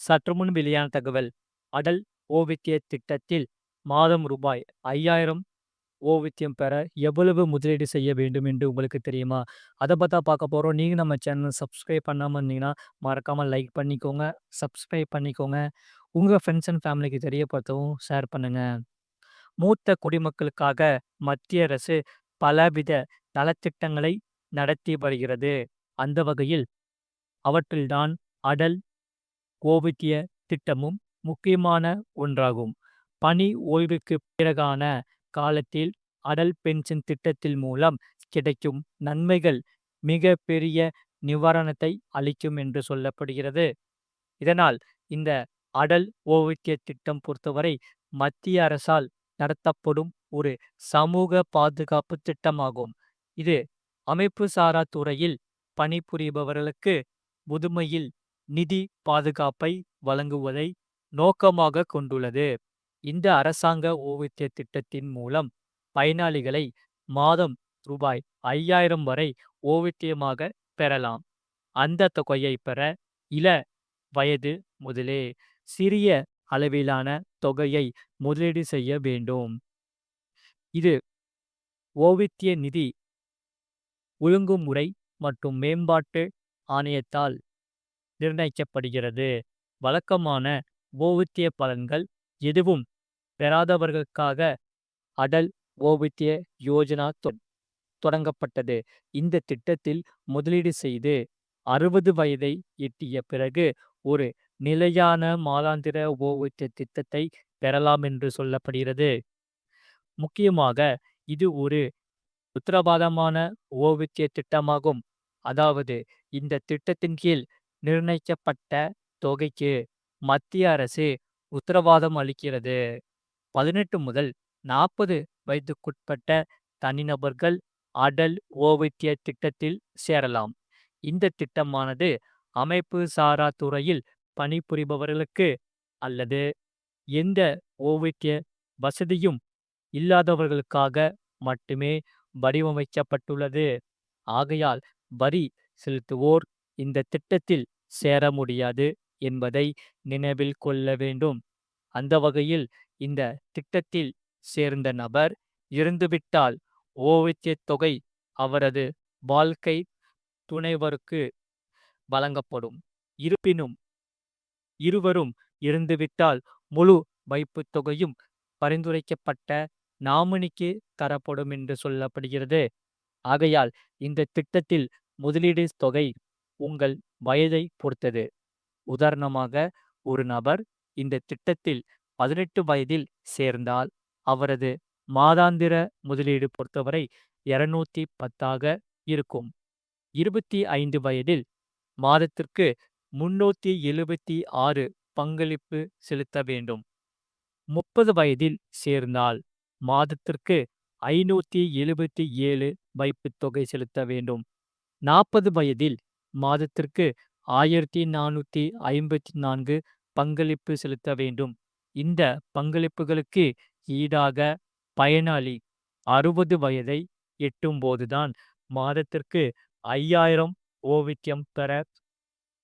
சற்று முன் வெளியான தகவல். அடல் ஓவித்திய திட்டத்தில் மாதம் ரூபாய் ஐயாயிரம் ஓவித்தியம் பெற எவ்வளவு முதலீடு செய்ய வேண்டும் என்று உங்களுக்கு தெரியுமா? அதை பார்த்தா பார்க்க போகிறோம் நீங்கள் நம்ம சேனல் சப்ஸ்கிரைப் பண்ணாமல் இருந்தீங்கன்னா மறக்காமல் லைக் பண்ணிக்கோங்க சப்ஸ்கிரைப் பண்ணிக்கோங்க. உங்கள் ஃப்ரெண்ட்ஸ் அண்ட் ஃபேமிலிக்கு தெரியப்படுத்தவும் ஷேர் பண்ணுங்கள் மூத்த குடிமக்களுக்காக மத்திய அரசு பலவித நலத்திட்டங்களை நடத்தி வருகிறது. அந்த வகையில் அவற்றில்தான் அடல் ஓவித்திய திட்டமும் முக்கியமான ஒன்றாகும். பணி ஓய்வுக்கு பிறகான காலத்தில் அடல் பென்ஷன் திட்டத்தில் மூலம் கிடைக்கும் நன்மைகள் மிக பெரிய நிவாரணத்தை அளிக்கும் என்று சொல்லப்படுகிறது. இதனால் இந்த அடல் ஓவித்திய திட்டம் பொறுத்தவரை மத்திய அரசால் நடத்தப்படும் ஒரு சமூக பாதுகாப்பு திட்டமாகும். இது அமைப்பு சாரா துறையில் பணிபுரிபவர்களுக்கு முதுமையில் நிதி பாதுகாப்பை வழங்குவதை நோக்கமாக கொண்டுள்ளது. இந்த அரசாங்க ஓய்வூதிய திட்டத்தின் மூலம் பயனாளிகளை மாதம் ரூபாய் ஐயாயிரம் வரை ஓய்வூதியமாக பெறலாம். அந்த தொகையை பெற இள வயது முதலே சிறிய அளவிலான தொகையை முதலீடு செய்ய வேண்டும். இது ஓவித்திய நிதி ஒழுங்குமுறை மற்றும் மேம்பாட்டு ஆணையத்தால் நிர்ணயிக்கப்படுகிறது. வழக்கமான ஓவித்திய பலன்கள் எதுவும் பெறாதவர்களுக்காக அடல் ஓவித்திய யோஜனா தொடங்கப்பட்டது. இந்த திட்டத்தில் முதலீடு செய்து அறுபது வயதை எட்டிய பிறகு ஒரு நிலையான மாதாந்திர ஓவித்திய திட்டத்தை பெறலாம் என்று சொல்லப்படுகிறது. முக்கியமாக இது ஒரு உத்தரவாதமான ஓவித்திய திட்டமாகும். அதாவது இந்த திட்டத்தின் கீழ் நிர்ணயிக்கப்பட்ட தொகைக்கு மத்திய அரசு உத்தரவாதம் அளிக்கிறது. பதினெட்டு முதல் நாற்பது வயதுக்குட்பட்ட தனிநபர்கள் அடல் ஓவித்திய திட்டத்தில் சேரலாம். இந்த திட்டமானது அமைப்பு சாரா துறையில் பணிபுரிபவர்களுக்கு அல்லது எந்த ஓவித்திய வசதியும் இல்லாதவர்களுக்காக மட்டுமே வடிவமைக்கப்பட்டுள்ளது. ஆகையால் வரி செலுத்துவோர் இந்த திட்டத்தில் சேர முடியாது என்பதை நினைவில் கொள்ள வேண்டும். அந்த வகையில் இந்த திட்டத்தில் சேர்ந்த நபர் இருந்துவிட்டால் ஓவிய தொகை அவரது வாழ்க்கை துணைவருக்கு வழங்கப்படும். இருப்பினும் இருவரும் இருந்துவிட்டால் முழு வைப்பு தொகையும் பரிந்துரைக்கப்பட்ட நாமினிக்கு தரப்படும் என்று சொல்லப்படுகிறது. ஆகையால் இந்த திட்டத்தில் முதலீடு தொகை உங்கள் வயதை பொறுத்தது. உதாரணமாக ஒரு நபர் இந்த திட்டத்தில் பதினெட்டு வயதில் சேர்ந்தால் அவரது மாதாந்திர முதலீடு பொறுத்தவரை இருநூத்தி பத்தாக இருக்கும். இருபத்தி ஐந்து வயதில் மாதத்திற்கு முன்னூத்தி எழுபத்தி ஆறு பங்களிப்பு செலுத்த வேண்டும். முப்பது வயதில் சேர்ந்தால் மாதத்திற்கு ஐநூத்தி எழுபத்தி ஏழு வைப்புத் தொகை செலுத்த வேண்டும். நாற்பது வயதில் மாதத்திற்கு ஆயிரத்தி நானூற்றி ஐம்பத்தி நான்கு பங்களிப்பு செலுத்த வேண்டும். இந்த பங்களிப்புகளுக்கு ஈடாக பயனாளி அறுபது வயதை எட்டும்போதுதான் மாதத்திற்கு ஐயாயிரம் ஓவியம் பெற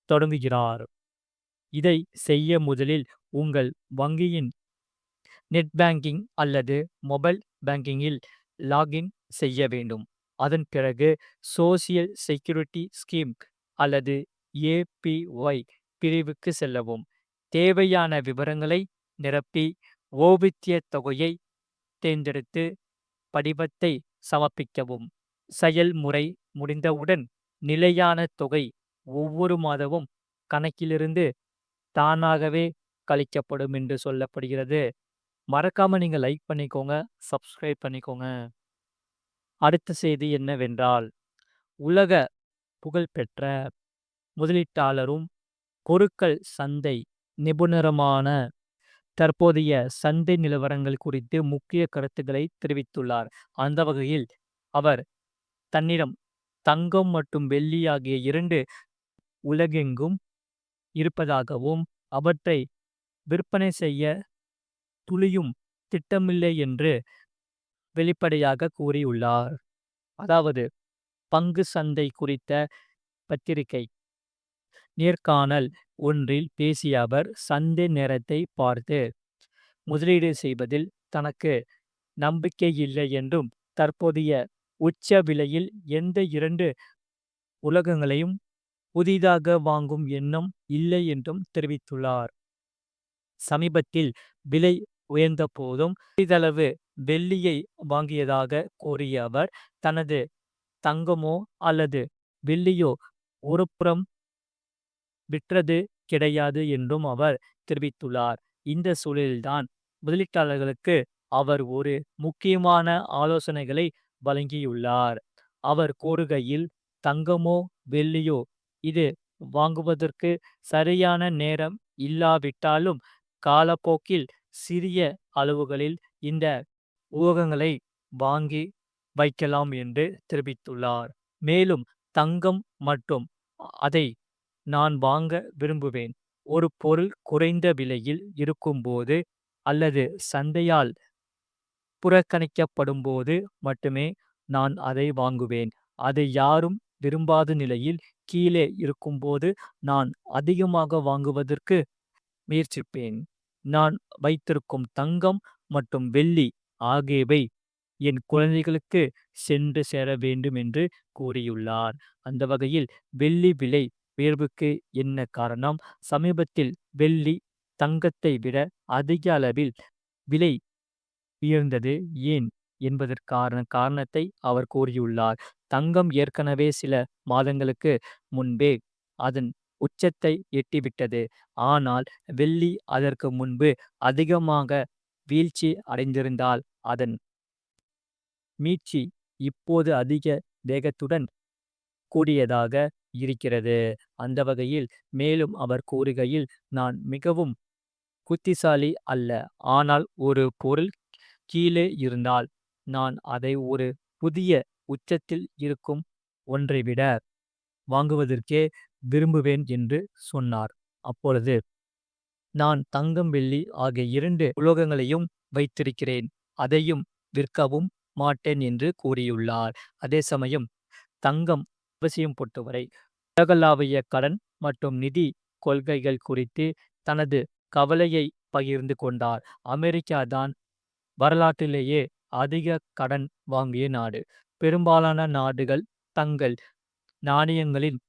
தொடங்குகிறார். இதை செய்ய முதலில் உங்கள் வங்கியின் நெட் பேங்கிங் அல்லது மொபைல் பேங்கிங்கில் லாகின் செய்ய வேண்டும். அதன் பிறகு சோசியல் செக்யூரிட்டி ஸ்கீம் அல்லது ஏபிஒய் பிரிவுக்கு செல்லவும். தேவையான விவரங்களை நிரப்பி ஓவித்திய தொகையை தேர்ந்தெடுத்து படிவத்தை சமர்ப்பிக்கவும். செயல்முறை முடிந்தவுடன் நிலையான தொகை ஒவ்வொரு மாதமும் கணக்கிலிருந்து தானாகவே கழிக்கப்படும் என்று சொல்லப்படுகிறது. மறக்காமல் நீங்கள் லைக் பண்ணிக்கோங்க சப்ஸ்கிரைப் பண்ணிக்கோங்க. அடுத்த செய்தி என்னவென்றால் உலக புகழ்பெற்ற முதலீட்டாளரும் கொருக்கள் சந்தை நிபுணருமான தற்போதைய சந்தை நிலவரங்கள் குறித்து முக்கிய கருத்துக்களை தெரிவித்துள்ளார். அந்த வகையில் அவர் தன்னிடம் தங்கம் மற்றும் வெள்ளி ஆகிய இரண்டு உலகெங்கும் இருப்பதாகவும் அவற்றை விற்பனை செய்ய துளியும் திட்டமில்லை என்று வெளிப்படையாக கூறியுள்ளார். அதாவது பங்கு சந்தை குறித்த பத்திரிகை. நேர்காணல் ஒன்றில் பேசிய அவர் சந்தை நேரத்தை பார்த்து முதலீடு செய்வதில் தனக்கு நம்பிக்கை இல்லை என்றும் தற்போதைய உச்ச விலையில் எந்த இரண்டு உலகங்களையும் புதிதாக வாங்கும் எண்ணம் இல்லை என்றும் தெரிவித்துள்ளார். சமீபத்தில் விலை உயர்ந்த போதும் சிறிதளவு வெள்ளியை வாங்கியதாக கூறிய அவர் தனது தங்கமோ அல்லது வெள்ளியோ ஒருபுறம் விற்றது கிடையாது என்றும் அவர் தெரிவித்துள்ளார். இந்த சூழலில்தான் முதலீட்டாளர்களுக்கு அவர் ஒரு முக்கியமான ஆலோசனைகளை வழங்கியுள்ளார். அவர் கூறுகையில் தங்கமோ வெள்ளியோ இது வாங்குவதற்கு சரியான நேரம் இல்லாவிட்டாலும் காலப்போக்கில் சிறிய அளவுகளில் இந்த ஊகங்களை வாங்கி வைக்கலாம் என்று தெரிவித்துள்ளார். மேலும் தங்கம் மற்றும் அதை நான் வாங்க விரும்புவேன். ஒரு பொருள் குறைந்த விலையில் இருக்கும்போது அல்லது சந்தையால் புறக்கணிக்கப்படும்போது மட்டுமே நான் அதை வாங்குவேன். அதை யாரும் விரும்பாத நிலையில் கீழே இருக்கும்போது நான் அதிகமாக வாங்குவதற்கு முயற்சிப்பேன். நான் வைத்திருக்கும் தங்கம் மற்றும் வெள்ளி ஆகியவை என் குழந்தைகளுக்கு சென்று சேர வேண்டும் என்று கூறியுள்ளார். அந்த வகையில் வெள்ளி விலை உயர்வுக்கு என்ன காரணம்? சமீபத்தில் வெள்ளி தங்கத்தை விட அதிக அளவில் விலை உயர்ந்தது ஏன் என்பதற்கான காரணத்தை அவர் கூறியுள்ளார். தங்கம் ஏற்கனவே சில மாதங்களுக்கு முன்பே அதன் உச்சத்தை எட்டிவிட்டது. ஆனால் வெள்ளி அதற்கு முன்பு அதிகமாக வீழ்ச்சி அடைந்திருந்தால் அதன் மீட்சி இப்போது அதிக வேகத்துடன் கூடியதாக இருக்கிறது. அந்த வகையில் மேலும் அவர் கூறுகையில் நான் மிகவும் புத்திசாலி அல்ல ஆனால் ஒரு பொருள் கீழே இருந்தால் நான் அதை ஒரு புதிய உச்சத்தில் இருக்கும் ஒன்றை விட வாங்குவதற்கே விரும்புவேன் என்று சொன்னார். அப்பொழுது நான் தங்கம் வெள்ளி ஆகிய இரண்டு உலோகங்களையும் வைத்திருக்கிறேன் அதையும் விற்கவும் மாட்டேன் என்று கூறியுள்ளார். அதே சமயம் தங்கம் அவசியம் பொறுத்தவரை உலகளாவிய கடன் மற்றும் நிதி கொள்கைகள் குறித்து தனது கவலையை பகிர்ந்து கொண்டார். அமெரிக்கா தான் வரலாற்றிலேயே அதிக கடன் வாங்கிய நாடு. பெரும்பாலான நாடுகள் தங்கள் நாணயங்களின்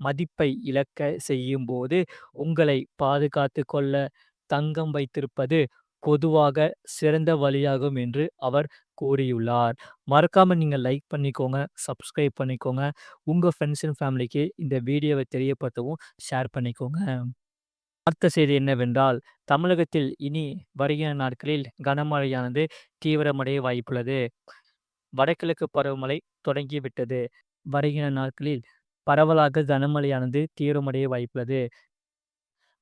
மதிப்பை இழக்க செய்யும் போது உங்களை பாதுகாத்து கொள்ள தங்கம் வைத்திருப்பது பொதுவாக சிறந்த வழியாகும் என்று அவர் கூறியுள்ளார். மறக்காம நீங்க லைக் பண்ணிக்கோங்க சப்ஸ்கிரைப் பண்ணிக்கோங்க. உங்க ஃப்ரெண்ட்ஸ் அண்ட் ஃபேமிலிக்கு இந்த வீடியோவை தெரியப்படுத்தவும் ஷேர் பண்ணிக்கோங்க. அடுத்த செய்தி என்னவென்றால் தமிழகத்தில் இனி வருகிற நாட்களில் கனமழையானது தீவிரமடைய வாய்ப்புள்ளது. வடகிழக்கு பருவமழை தொடங்கிவிட்டது. வருகிற நாட்களில் பரவலாக கனமழையானது தீவிரமடைய வாய்ப்புள்ளது.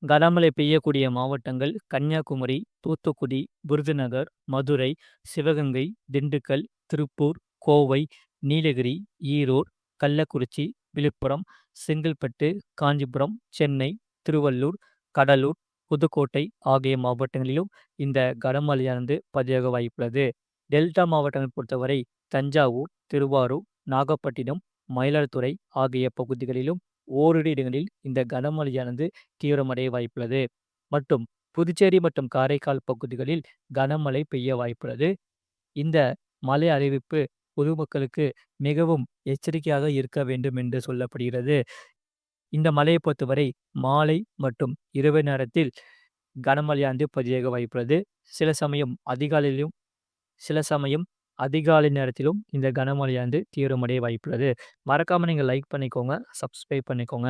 கனமழை பெய்யக்கூடிய மாவட்டங்கள் கன்னியாகுமரி தூத்துக்குடி விருதுநகர் மதுரை சிவகங்கை திண்டுக்கல் திருப்பூர் கோவை நீலகிரி ஈரோடு கள்ளக்குறிச்சி விழுப்புரம் செங்கல்பட்டு காஞ்சிபுரம் சென்னை திருவள்ளூர் கடலூர் புதுக்கோட்டை ஆகிய மாவட்டங்களிலும் இந்த கனமழையானது பதிவாக வாய்ப்புள்ளது. டெல்டா மாவட்டங்களை பொறுத்தவரை தஞ்சாவூர் திருவாரூர் நாகப்பட்டினம் மயிலாடுதுறை ஆகிய பகுதிகளிலும் ஓரிரு இடங்களில் இந்த கனமழையானது தீவிரமடைய வாய்ப்புள்ளது. மற்றும் புதுச்சேரி மற்றும் காரைக்கால் பகுதிகளில் கனமழை பெய்ய வாய்ப்புள்ளது. இந்த மழை அறிவிப்பு பொதுமக்களுக்கு மிகவும் எச்சரிக்கையாக இருக்க வேண்டும் என்று சொல்லப்படுகிறது. இந்த மழையை பொறுத்தவரை மாலை மற்றும் இரவு நேரத்தில் கனமழையானது பதிவாக வாய்ப்புள்ளது. சில சமயம் அதிகாலையிலும் சில சமயம் அதிகாலை நேரத்திலும் இந்த கனமழையானது தீவிரமடைய வாய்ப்புள்ளது. மறக்காமல் நீங்கள் லைக் பண்ணிக்கோங்க சப்ஸ்கிரைப் பண்ணிக்கோங்க.